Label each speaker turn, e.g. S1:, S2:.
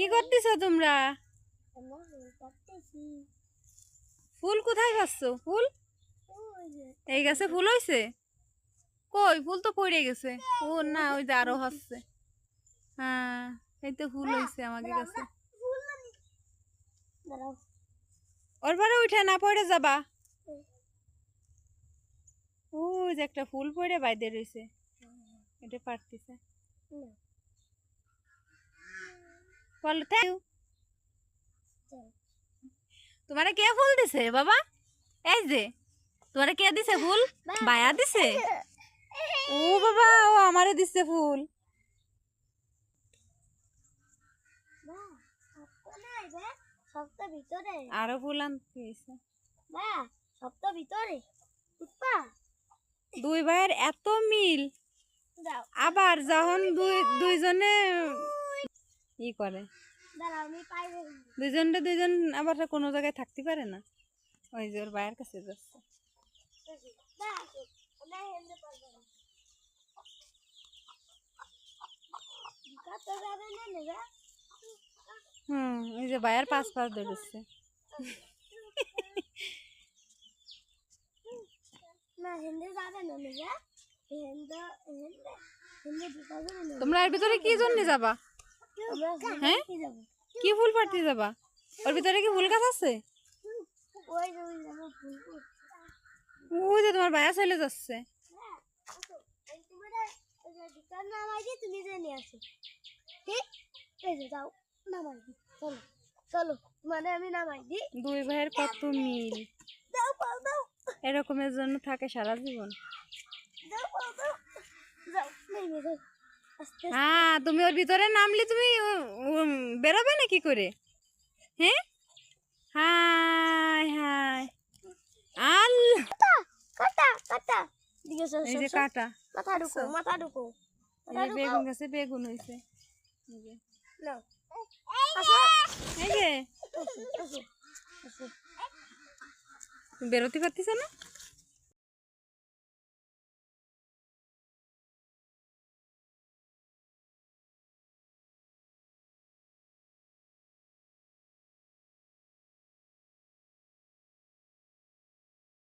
S1: কি করতেছ তোমরা? ফুল কোথায় পাচ্ছ ফুল? এই গাছে ফুল হয়েছে কই? ফুল তো পড়ে গেছে। ও না, ওই যে আরও হচ্ছে হ্যাঁ এই তো ফুল হয়েছে আমাদের কাছে ওর পরে উঠে না, পড়ে যাবা। ও যে একটা ফুল পড়ে বাইরে রইছে। এটা পারতেছে বলো থ্যাংক ইউ তোমারে কে ফুল দিছে বাবা? এই যে তোমারে কে দিছে ফুল? বায়া দিছে? ও বাবা ও আমারে দিছে ফুল। আরও ফুল আনতে
S2: বা সপ্তাহ ভিতরে উঠবা
S1: দুই ভাইয়ের এত মিল। আবার যখন দুই দুইজনে ই করে। দুজনটা দুইজন আবার কোনো জায়গায় থাকতে পারে না। ওই যে ওর ভাইয়ের কাছে যাচ্ছে। হুম ওই যে ভাইয়ের পাঁচ পাঁচ ধরেছে। তোমরা এর ভিতরে কি জন্য যাবা? হ্যাঁ?
S2: কি
S1: ফুল পাড়তে যাবা ওর ভিতরে কি ফুল গাছ আছে?
S2: ওই যে
S1: তোমার ভাইয়া চলে যাচ্ছে।
S2: মানে দিই
S1: ভাইয়ের কত মিল? এরকমের জন্য থাকে সারা জীবন। হ্যাঁ তুমি ওর ভিতরে নামলে তুমি বেরোবে না কি করে? হ্যাঁ? হাই হাই আল্লাহ।
S2: কাটা কাটা
S1: এই যে। কাটা।
S2: মাথা ঢুকো মাথা ঢুকো
S1: এই বেগুন গাছে বেগুন হয়েছে বেরোতে পারতেছ না?